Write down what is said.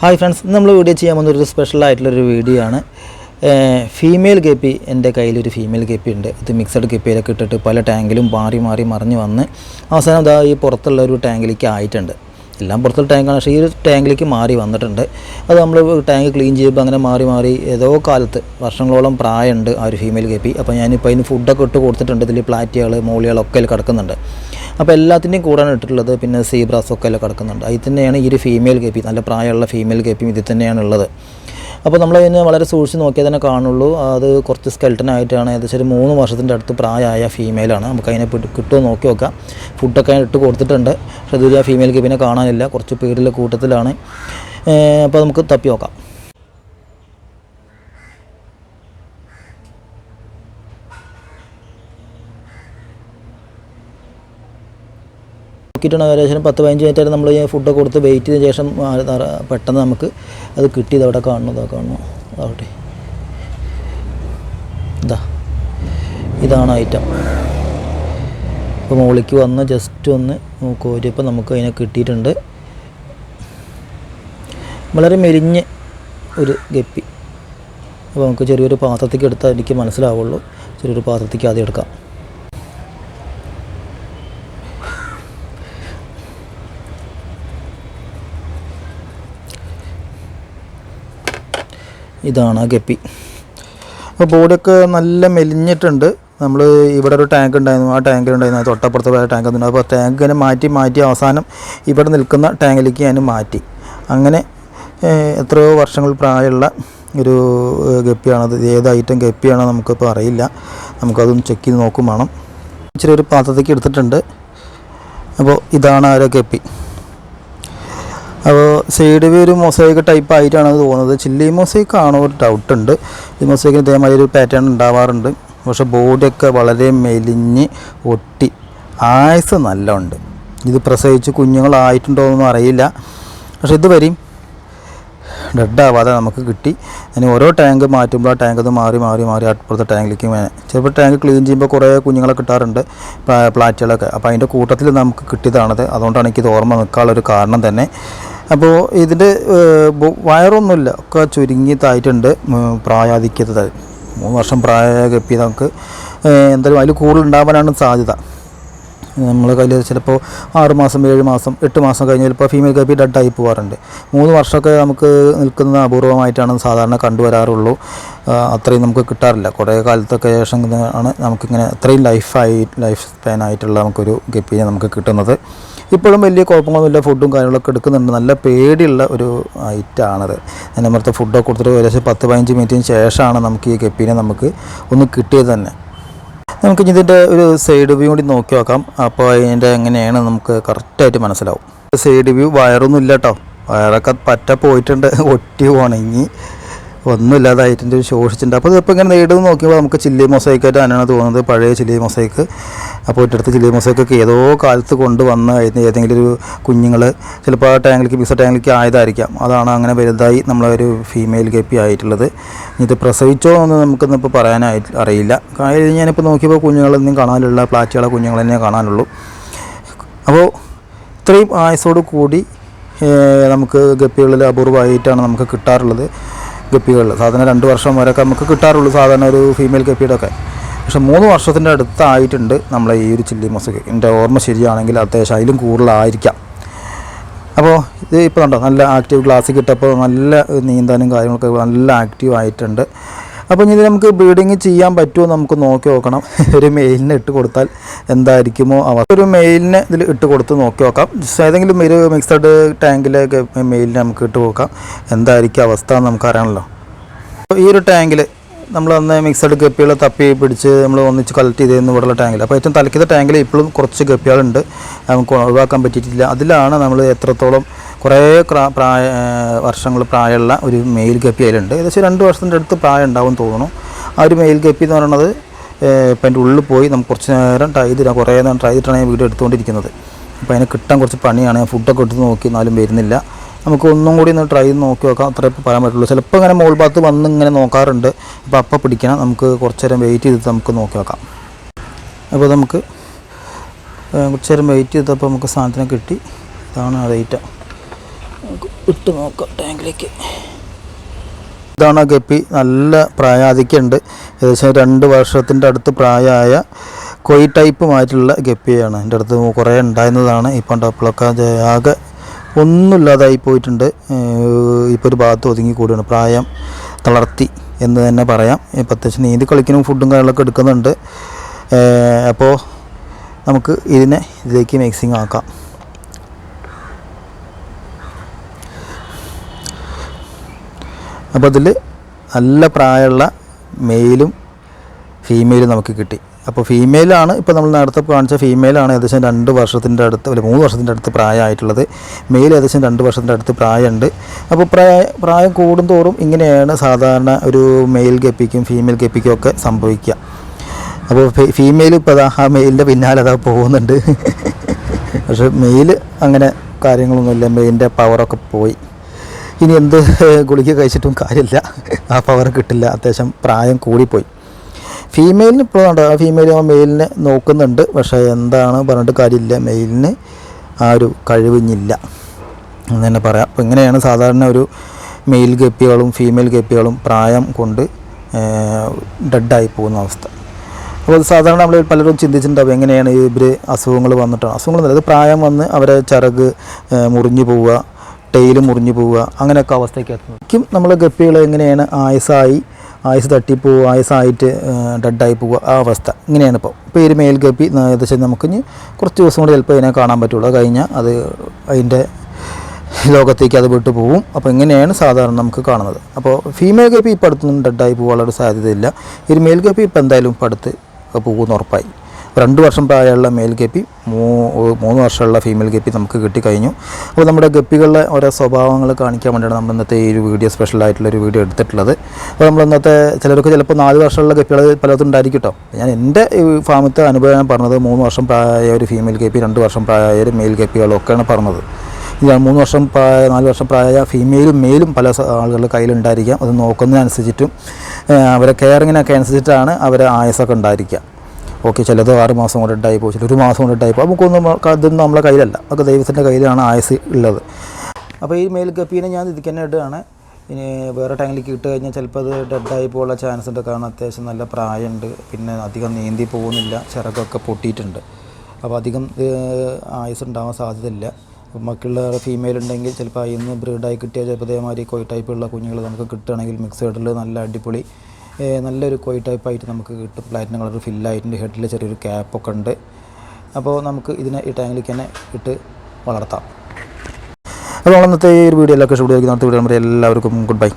Hi friends നമ്മൾ video ചെയ്യാൻ പോകുന്ന ഒരു സ്പെഷ്യൽ ആയിട്ടുള്ളൊരു വീഡിയോ ആണ്. ഫീമെയിൽ ഗപ്പി എന്റെ കയ്യിലൊരു ഫീമെയിൽ ഗപ്പി ഉണ്ട്. ഇത് മിക്സഡ് ഗപ്പിയിലൊക്കെ ഇട്ടിട്ട് പല ടാങ്കിലും മാറി മാറി മറിഞ്ഞ് വന്ന് അവസാനം ഇതാ ഈ പുറത്തുള്ള ഒരു ടാങ്കിലേക്ക് ആയിട്ടുണ്ട്. എല്ലാം പുറത്തുള്ള ടാങ്കാണ് പക്ഷേ ഈ ഒരു ടാങ്കിലേക്ക് മാറി വന്നിട്ടുണ്ട്. അത് നമ്മൾ ടാങ്ക് ക്ലീൻ ചെയ്യുമ്പോൾ അങ്ങനെ മാറി മാറി ഏതോ കാലത്ത് വർഷങ്ങളോളം പ്രായമുണ്ട് ആ ഒരു ഫീമെയിൽ കെപ്പി അപ്പോൾ ഞാനിപ്പോൾ അതിന് ഫുഡൊക്കെ ഇട്ട് കൊടുത്തിട്ടുണ്ട്. ഇതിൽ പ്ലാറ്റികൾ മോളികളൊക്കെ അതിൽ കിടക്കുന്നുണ്ട്. അപ്പോൾ എല്ലാത്തിന്റെയും കൂടാണ് ഇട്ടിട്ടുള്ളത്. പിന്നെ സീബ്രാസൊക്കെ എല്ലാം കിടക്കുന്നുണ്ട്. അതിൽ തന്നെയാണ് ഈ ഒരു ഫീമെയിൽ കെപ്പി നല്ല പ്രായമുള്ള ഫീമെയിൽ കെപ്പിയും ഇതിൽ തന്നെയാണ് ഉള്ളത്. അപ്പോൾ നമ്മൾ അതിനെ വളരെ സൂക്ഷിച്ച് നോക്കിയാൽ തന്നെ കാണുള്ളൂ. അത് കുറച്ച് skeleton ആയിട്ടാണ്. ഏകദേശം ഒരു മൂന്ന് വർഷത്തിന്റെ അടുത്ത് പ്രായമായ ഫീമെയിലാണ് നമുക്ക് അതിനെ കിട്ടുമോ നോക്കി നോക്കാം. ഫുഡൊക്കെ ഇട്ട് കൊടുത്തിട്ടുണ്ട്. പക്ഷേ ഇതുവരെ ആ ഫീമെയിൽ പിന്നെ കാണാനില്ല. കുറച്ച് പേരിലെ കൂട്ടത്തിലാണ്. അപ്പോൾ നമുക്ക് തപ്പി നോക്കാം. നോക്കിയിട്ടാണ് ഏകദേശം പത്ത് പതിനഞ്ച് മിനിറ്റ് നമ്മൾ ഫുഡ് കൊടുത്ത് വെയിറ്റ് ചെയ്ത ശേഷം പെട്ടെന്ന് നമുക്ക് അത് കിട്ടിയത് അവിടെ കാണണം ഇതാ കാണണം. അതാവട്ടെ ഇതാ. ഇതാണ് ഐറ്റം ഇപ്പോൾ മുകളിലേക്ക് വന്ന് ജസ്റ്റ് ഒന്ന് കോരിയപ്പോൾ നമുക്ക് അതിനെ കിട്ടിയിട്ടുണ്ട്. വളരെ മെലിഞ്ഞ് ഒരു ഗപ്പി. അപ്പോൾ നമുക്ക് ചെറിയൊരു പാത്രത്തേക്ക് എടുത്താൽ എനിക്ക് മനസ്സിലാവുള്ളൂ. ചെറിയൊരു പാത്രത്തേക്ക് ആദ്യം എടുക്കാം. ഇതാണ് ആ ഗപ്പി. അപ്പോൾ ബോഡിയൊക്കെ നല്ല മെലിഞ്ഞിട്ടുണ്ട്. നമ്മൾ ഇവിടെ ഒരു ടാങ്ക് ഉണ്ടായിരുന്നു. ആ ടാങ്കിലുണ്ടായിരുന്നു തൊട്ടപ്പുറത്ത് വേറെ ടാങ്ക് ഉണ്ടായിരുന്നു അപ്പോൾ ടാങ്ക് ഇങ്ങനെ മാറ്റി മാറ്റി അവസാനം ഇവിടെ നിൽക്കുന്ന ടാങ്കിലേക്ക് ഞാൻ മാറ്റി. അങ്ങനെ എത്രയോ വർഷങ്ങൾ പ്രായമുള്ള ഒരു ഗപ്പിയാണത് ഏത് ഐറ്റം ഗപ്പിയാണോ നമുക്കിപ്പോൾ അറിയില്ല. നമുക്കതൊന്ന് ചെക്ക് ചെയ്ത് നോക്കും വേണം. ഇച്ചിരി ഒരു പാത്രത്തേക്ക് എടുത്തിട്ടുണ്ട്. അപ്പോൾ ഇതാണ് ആ ഒരു ഗപ്പി. അപ്പോൾ സൈഡ് വ്യൂ ഒരു മൊസൈക്ക് ടൈപ്പ് ആയിട്ടാണ് തോന്നുന്നത്. ചില്ലി മൊസൈക്ക് ആണോ ഒരു ഡൗട്ട് ഉണ്ട്. ഈ മൊസൈക്കിന് ഇതേമാതിരി ഒരു പാറ്റേൺ ഉണ്ടാവാറുണ്ട്. പക്ഷെ ബോഡിയൊക്കെ വളരെ മെലിഞ്ഞ് ഒട്ടി ആയുസ് നല്ല ഉണ്ട് ഇത് പ്രസവിച്ച് കുഞ്ഞുങ്ങളായിട്ടുണ്ടോ എന്നൊന്നും അറിയില്ല. പക്ഷെ ഇതുവരെയും ഡെഡാവാതെ നമുക്ക് കിട്ടി. ഇനി ഓരോ ടാങ്ക് മാറ്റുമ്പോൾ ആ ടാങ്ക് അത് മാറി മാറി മാറി അപ്പുറത്തെ ടാങ്കിലേക്ക് ചിലപ്പോൾ ടാങ്ക് ക്ലീൻ ചെയ്യുമ്പോൾ കുറേ കുഞ്ഞുങ്ങളെ കിട്ടാറുണ്ട് പ്ലാ- പ്ലാറ്റുകളൊക്കെ അപ്പോൾ അതിന്റെ കൂട്ടത്തിൽ നമുക്ക് കിട്ടിയതാണത്. അതുകൊണ്ടാണ് എനിക്കിത് ഓർമ്മ നിൽക്കാനുള്ളൊരു കാരണം തന്നെ. അപ്പോൾ ഇതിന്റെ വയറൊന്നുമില്ല. ഒക്കെ ചുരുങ്ങിയതായിട്ടുണ്ട് തായിട്ടുണ്ട് പ്രായാധിക്യത. മൂന്ന് വർഷം പ്രായ ഗപ്പി നമുക്ക്. എന്തായാലും അതിൽ കൂടുതൽ ഉണ്ടാവാനാണ് സാധ്യത. നമ്മൾ കയ്യിൽ ചിലപ്പോൾ ആറ് മാസം ഏഴ് മാസം എട്ട് മാസം കഴിഞ്ഞ് ചിലപ്പോൾ ഫീമെയിൽ കപ്പി ഡെഡായി പോകാറുണ്ട് മൂന്ന് വർഷമൊക്കെ നമുക്ക് നിൽക്കുന്ന അപൂർവമായിട്ടാണ് സാധാരണ കണ്ടുവരാറുള്ളൂ. അത്രയും നമുക്ക് കിട്ടാറില്ല. കുറേ കാലത്തൊക്കെ ശേഷം ആണ് നമുക്കിങ്ങനെ അത്രയും ലൈഫായി ലൈഫ് സ്പാൻ ആയിട്ടുള്ള നമുക്കൊരു ഗപ്പിനെ നമുക്ക് കിട്ടുന്നത്. ഇപ്പോഴും വലിയ കുഴപ്പങ്ങളൊന്നുമില്ല. ഫുഡും കാര്യങ്ങളൊക്കെ എടുക്കുന്നുണ്ട്. നല്ല പേടിയുള്ള ഒരു ഐറ്റാണത് ഞാൻ നേരത്തെ ഫുഡൊക്കെ കൊടുത്തിട്ട് ഏകദേശം പത്ത് പതിനഞ്ച് മിനിറ്റിന് ശേഷമാണ് നമുക്ക് ഈ ഗപ്പീനെ നമുക്ക് ഒന്ന് കിട്ടിയത് തന്നെ. നമുക്ക് ഇനി ഇതിന്റെ ഒരു സൈഡ് വ്യൂ കൂടി നോക്കി നോക്കാം. അപ്പോൾ അതിന്റെ എങ്ങനെയാണ് നമുക്ക് കറക്റ്റായിട്ട് മനസ്സിലാവും. സൈഡ് വ്യൂ വയറൊന്നും ഇല്ല കേട്ടോ വയറൊക്കെ പറ്റ പോയിട്ടുണ്ട്. ഒട്ടി ഉണങ്ങി. ഒന്നുമില്ലാതായിട്ടുണ്ട് ശോഷിച്ചിട്ടുണ്ട്. അപ്പോൾ ഇതിപ്പോൾ ഇങ്ങനെ നേടുന്ന നോക്കിയപ്പോൾ നമുക്ക് ചില്ലി മൊസൈക്കായിട്ട് തന്നെയാണ് തോന്നുന്നത് പഴയ ചില്ലി മൊസൈക്ക്. അപ്പോൾ ഒറ്റടുത്ത് ചില്ലി മൊസൈക്കൊക്കെ ഏതോ കാലത്ത് കൊണ്ടുവന്ന് അതിന് ഏതെങ്കിലും ഒരു കുഞ്ഞുങ്ങൾ ചിലപ്പോൾ ആ ടാങ്കിലേക്ക് പിസ ടാങ്കിലേക്ക് ആയതായിരിക്കാം. അതാണ് അങ്ങനെ വലുതായി ഒരു ഫീമെയിൽ ഗപ്പി ആയിട്ടുള്ളത്. ഇത് പ്രസവിച്ചോ എന്ന് നമുക്കൊന്നിപ്പോൾ പറയാനായിട്ട് അറിയില്ല. കാര്യം ഞാനിപ്പോൾ നോക്കിയപ്പോൾ കുഞ്ഞുങ്ങളൊന്നും കാണാനുള്ള പ്ലാറ്റുകളെ കുഞ്ഞുങ്ങൾ തന്നെ കാണാനുള്ളൂ. അപ്പോൾ ഇത്രയും ആയസോട് കൂടി നമുക്ക് ഗപ്പികളിൽ അപൂർവമായിട്ടാണ് നമുക്ക് കിട്ടാറുള്ളത്. ഗപ്പികളിൽ സാധാരണ രണ്ട് വർഷം വരെയൊക്കെ നമുക്ക് കിട്ടാറുള്ളൂ. സാധാരണ ഒരു ഫീമെയിൽ ഗപ്പിയുടെ ഒക്കെ പക്ഷെ മൂന്ന് വർഷത്തിന്റെ അടുത്തായിട്ടുണ്ട് നമ്മളെ ഈ ഒരു ചില്ലി മൊസക്ക്. എന്റെ ഓർമ്മ ശരിയാണെങ്കിൽ അത്യാവശ്യം അതിലും കൂടുതലായിരിക്കാം. അപ്പോൾ ഇത് ഇപ്പോൾ കണ്ടോ? നല്ല ആക്റ്റീവ് ക്ലാസ്സിൽ കിട്ടപ്പോൾ നല്ല നീന്താനും കാര്യങ്ങളൊക്കെ നല്ല ആക്റ്റീവ് ആയിട്ടുണ്ട്. അപ്പോൾ ഇനി നമുക്ക് ബ്രീഡിങ് ചെയ്യാൻ പറ്റുമോ നമുക്ക് നോക്കി നോക്കണം. ഒരു മെയിലിന് ഇട്ട് കൊടുത്താൽ എന്തായിരിക്കുമോ അവസ്ഥ. ഒരു മെയിലിന് ഇതിൽ ഇട്ട് കൊടുത്ത് നോക്കി നോക്കാം. ഏതെങ്കിലും ഒരു മിക്സഡ് ടാങ്കിലേക്ക് മെയിലിന് നമുക്ക് ഇട്ട് നോക്കാം എന്തായിരിക്കും അവസ്ഥ എന്ന് നമുക്കറിയണമല്ലോ അപ്പോൾ ഈ ഒരു ടാങ്കിൽ നമ്മൾ അന്ന് മിക്സഡ് ഗപ്പികൾ തപ്പി പിടിച്ച് നമ്മൾ ഒന്നിച്ച് കളക്ട് ചെയ്തിരുന്നു ഇവിടെയുള്ള ടാങ്കിൽ അപ്പോൾ ഏറ്റവും തലക്കിയ ടാങ്കിൽ ഇപ്പോഴും കുറച്ച് ഗപ്പികളുണ്ട്. നമുക്ക് ഒഴിവാക്കാൻ പറ്റിയിട്ടില്ല. അതിലാണ് നമ്മൾ എത്രത്തോളം കുറേ പ്രായ വർഷങ്ങൾ പ്രായമുള്ള ഒരു മെയിൽ ഗപ്പി അതിലുണ്ട്. ഏകദേശം രണ്ട് വർഷത്തിന്റെ അടുത്ത് പ്രായം ഉണ്ടാവും തോന്നുന്നു. ആ ഒരു മെയിൽ ഗപ്പി എന്ന് പറയുന്നത് ഇപ്പം അതിന്റെ ഉള്ളിൽ പോയി നമുക്ക് കുറച്ച് നേരം ട്രൈ ചെയ്തിട്ട് കുറേ നേരം ട്രൈ ചെയ്തിട്ടാണ് ഞാൻ വീഡിയോ എടുത്തുകൊണ്ടിരിക്കുന്നത്. അപ്പോൾ അതിന് കിട്ടാൻ കുറച്ച് പണിയാണ്. ഫുഡൊക്കെ എടുത്ത് നോക്കി എന്നാലും വരുന്നില്ല. നമുക്ക് ഒന്നും കൂടി ഒന്ന് ട്രൈ ചെയ്ത് നോക്കി നോക്കാം. അത്രേ ഇപ്പോൾ പറയാൻ പറ്റുള്ളൂ. ചിലപ്പോൾ ഇങ്ങനെ മോൾ ഭാഗത്ത് വന്ന് ഇങ്ങനെ നോക്കാറുണ്ട്. അപ്പോൾ അപ്പം പിടിക്കണം. നമുക്ക് കുറച്ച് നേരം വെയിറ്റ് ചെയ്തിട്ട് നമുക്ക് നോക്കി നോക്കാം. അപ്പോൾ നമുക്ക് കുറച്ച് നേരം വെയിറ്റ് ചെയ്തപ്പോൾ നമുക്ക് സാധനത്തിനെ കിട്ടി. ഇതാണ് റേറ്റ് നമുക്ക് ഇട്ട് നോക്കാം ടാങ്കിലേക്ക് ഇതാണ് ഗപ്പി. നല്ല പ്രായാധിക്യമുണ്ട്. ഏകദേശം രണ്ട് വർഷത്തിന്റെ അടുത്ത് പ്രായമായ കൊയ് ടൈപ്പുമായിട്ടുള്ള ഗപ്പിയാണ്. എന്റെ അടുത്ത് കുറേ ഉണ്ടായിരുന്നതാണ്. ഇപ്പം ഡപ്പിളൊക്കെ ആകെ ഒന്നുമില്ലാതായി പോയിട്ടുണ്ട്. ഇപ്പോൾ ഒരു ഭാഗത്ത് ഒതുങ്ങി കൂടുകയാണ് പ്രായം തളർത്തി എന്ന് തന്നെ പറയാം. ഇപ്പം അത്യാവശ്യം നീന്തി കളിക്കാനും ഫുഡും കാര്യങ്ങളൊക്കെ എടുക്കുന്നുണ്ട്. അപ്പോൾ നമുക്ക് ഇതിനെ ഇതിലേക്ക് മിക്സിങ് ആക്കാം. അപ്പോൾ അതിൽ നല്ല പ്രായമുള്ള മെയിലും ഫീമെയിലും നമുക്ക് കിട്ടി. അപ്പോൾ ഫീമെയിലാണ് ഇപ്പോൾ നമ്മൾ നേരത്തെ കാണിച്ച ഫീമെയിലാണ് ഏകദേശം രണ്ട് വർഷത്തിന്റെ അടുത്ത് അല്ലെങ്കിൽ മൂന്ന് വർഷത്തിന്റെ അടുത്ത് പ്രായമായിട്ടുള്ളത്. മെയിൽ ഏകദേശം രണ്ട് വർഷത്തിന്റെ അടുത്ത് പ്രായമുണ്ട്. അപ്പോൾ പ്രായ പ്രായം കൂടുന്തോറും ഇങ്ങനെയാണ് സാധാരണ ഒരു മെയിൽ ഗപ്പിക്കും ഫീമെയിൽ ഗപ്പിക്കും ഒക്കെ സംഭവിക്കുക. അപ്പോൾ ഫീമെയിൽ ഇപ്പോൾ അതാ ആ മെയിലിന്റെ പിന്നാലെ അതാ പോകുന്നുണ്ട്. പക്ഷേ മെയിൽ അങ്ങനെ കാര്യങ്ങളൊന്നുമില്ല മെയിലിന്റെ പവറൊക്കെ പോയി. ഇനി എന്ത് ഗുളിക കഴിച്ചിട്ടും കാര്യമില്ല. ആ പവർ കിട്ടില്ല. അത്യാവശ്യം പ്രായം കൂടിപ്പോയി. ഫീമെയിലിന് ഇപ്പോൾ ഉണ്ട് ആ ഫീമെയിൽ ആ മെയിലിനെ നോക്കുന്നുണ്ട്. പക്ഷേ എന്താണ് പറഞ്ഞിട്ട് കാര്യമില്ല. മെയിലിന് ആ ഒരു കഴിവിഞ്ഞില്ല എന്ന് തന്നെ പറയാം. അപ്പോൾ ഇങ്ങനെയാണ് സാധാരണ ഒരു മെയിൽ ഗപ്പികളും ഫീമെയിൽ ഗപ്പികളും പ്രായം കൊണ്ട് ഡെഡായി പോകുന്ന അവസ്ഥ. അപ്പോൾ സാധാരണ നമ്മൾ പലരും ചിന്തിച്ചിട്ടുണ്ടാവും എങ്ങനെയാണ് ഇവർ അസുഖങ്ങൾ വന്നിട്ടാണ്. അസുഖങ്ങൾ അത് പ്രായം വന്ന് അവരെ ചിറക് മുറിഞ്ഞു പോവുക ടെയിൽ മുറിഞ്ഞു പോവുക അങ്ങനെയൊക്കെ അവസ്ഥയ്ക്ക് എത്തുന്നത് ശരിക്കും നമ്മൾ ഗപ്പികൾ എങ്ങനെയാണ് ആയസായി ആയുസ് തട്ടിപ്പോവുക ആയുസായിട്ട് ഡെഡായി പോവുക ആ അവസ്ഥ ഇങ്ങനെയാണ് ഇപ്പോൾ. ഇപ്പോൾ ഒരു മേൽ ഗപ്പി ഏകദേശം നമുക്ക് ഇനി കുറച്ച് ദിവസം കൂടി ചിലപ്പോൾ ഇതിനെ കാണാൻ പറ്റുള്ളൂ. കഴിഞ്ഞാൽ അത് അതിന്റെ ലോകത്തേക്ക് അത് വിട്ടു പോവും. അപ്പോൾ ഇങ്ങനെയാണ് സാധാരണ നമുക്ക് കാണുന്നത്. അപ്പോൾ ഫീമെയിൽ ഗപ്പി ഇപ്പോൾ അടുത്തൊന്നും ഡെഡായി പോകാനുള്ള സാധ്യതയില്ല. ഒരു മെയിൽ ഗപ്പി ഇപ്പോൾ എന്തായാലും ഇപ്പോൾ അടുത്ത് പോകുമെന്ന് ഉറപ്പായി. രണ്ട് വർഷം പ്രായമുള്ള മെയിൽ ഗപ്പി മൂ മൂന്ന് വർഷമുള്ള ഫീമെയിൽ ഗപ്പി നമുക്ക് കിട്ടിക്കഴിഞ്ഞു. അപ്പോൾ നമ്മുടെ ഗപ്പികളുടെ ഓരോ സ്വഭാവങ്ങൾ കാണിക്കാൻ വേണ്ടിയാണ് നമ്മൾ ഇന്നത്തെ ഈ ഒരു വീഡിയോ ഒരു വീഡിയോ എടുത്തിട്ടുള്ളത്. അപ്പോൾ നമ്മൾ ഇന്നത്തെ ചിലർക്ക് ചിലപ്പോൾ നാല് വർഷമുള്ള ഗപ്പികൾ പലതും ഉണ്ടായിരിക്കും കേട്ടോ ഞാൻ എന്റെ ഫാമിലത്തെ അനുഭവം പറഞ്ഞത് മൂന്ന് വർഷം പ്രായമായ ഒരു ഫീമെയിൽ ഗപ്പി രണ്ട് വർഷം പ്രായമായ ഒരു മെയിൽ ഗപ്പികളൊക്കെയാണ് പറഞ്ഞത്. മൂന്ന് വർഷം പ്രായ നാല് വർഷം പ്രായ ഫീമെയിലും മെയിലും പല ആളുകളുടെ കയ്യിലുണ്ടായിരിക്കാം അത് നോക്കുന്നതിനനുസരിച്ചിട്ടും അവരെ കെയറിങ്ങിനൊക്കെ അനുസരിച്ചിട്ടാണ് അവരെ ആയസൊക്കെ ഉണ്ടായിരിക്കുക. ഓക്കെ ചിലത് ആറ് മാസം കൊണ്ട് ഉണ്ടായി പോകും ഒരു മാസം കൊണ്ട് ഉണ്ടായി പോകും നമുക്കൊന്നും അതൊന്നും നമ്മളെ കയ്യിലല്ല. അതൊക്കെ ദൈവത്തിന്റെ കയ്യിലാണ് ആയസ് ഉള്ളത്. അപ്പോൾ ഈ മെയിൽ ഗപ്പീനെ ഞാൻ ഇടുകയാണ്. ഇനി വേറെ ടൈമിലേക്ക് ഇട്ട് കഴിഞ്ഞാൽ ചിലപ്പോൾ അത് ഡെഡായി പോകാനുള്ള ചാൻസ് ഉണ്ട്. കാരണം അത്യാവശ്യം നല്ല പ്രായമുണ്ട്. പിന്നെ അധികം നീന്തി പോകുന്നില്ല. ചിറകൊക്കെ പൊട്ടിയിട്ടുണ്ട്. അപ്പോൾ അധികം ആയുസ് ഉണ്ടാവാൻ സാധ്യതയില്ല. മറ്റുള്ള ഫീമെയിൽ ഉണ്ടെങ്കിൽ ചിലപ്പോൾ നിന്ന് ബ്രീഡായി കിട്ടിയ ചിലപ്പോൾ ഇതേമാതിരി കോയി ടൈപ്പുള്ള കുഞ്ഞുങ്ങൾ നമുക്ക് കിട്ടുകയാണെങ്കിൽ മിക്സ് ഇടൽ നല്ല അടിപൊളി നല്ലൊരു കോയി ടൈപ്പായിട്ട് നമുക്ക് കിട്ടും. പ്ലാറ്റിനം കളർ ഫില്ലായിട്ടുണ്ട് ഹെഡിൽ ചെറിയൊരു ക്യാപ്പൊക്കെ ഉണ്ട്. അപ്പോൾ നമുക്ക് ഇതിനെ ഈ ടാങ്കിലേക്ക് തന്നെ ഇട്ട് വളർത്താം. അപ്പോൾ ഇന്നത്തെ ഈ ഒരു വീഡിയോ എല്ലാവർക്കും ഇഷ്ടപ്പെടുകയാണെങ്കിൽ അടുത്ത വീഡിയോ എല്ലാവർക്കും ഗുഡ് ബൈ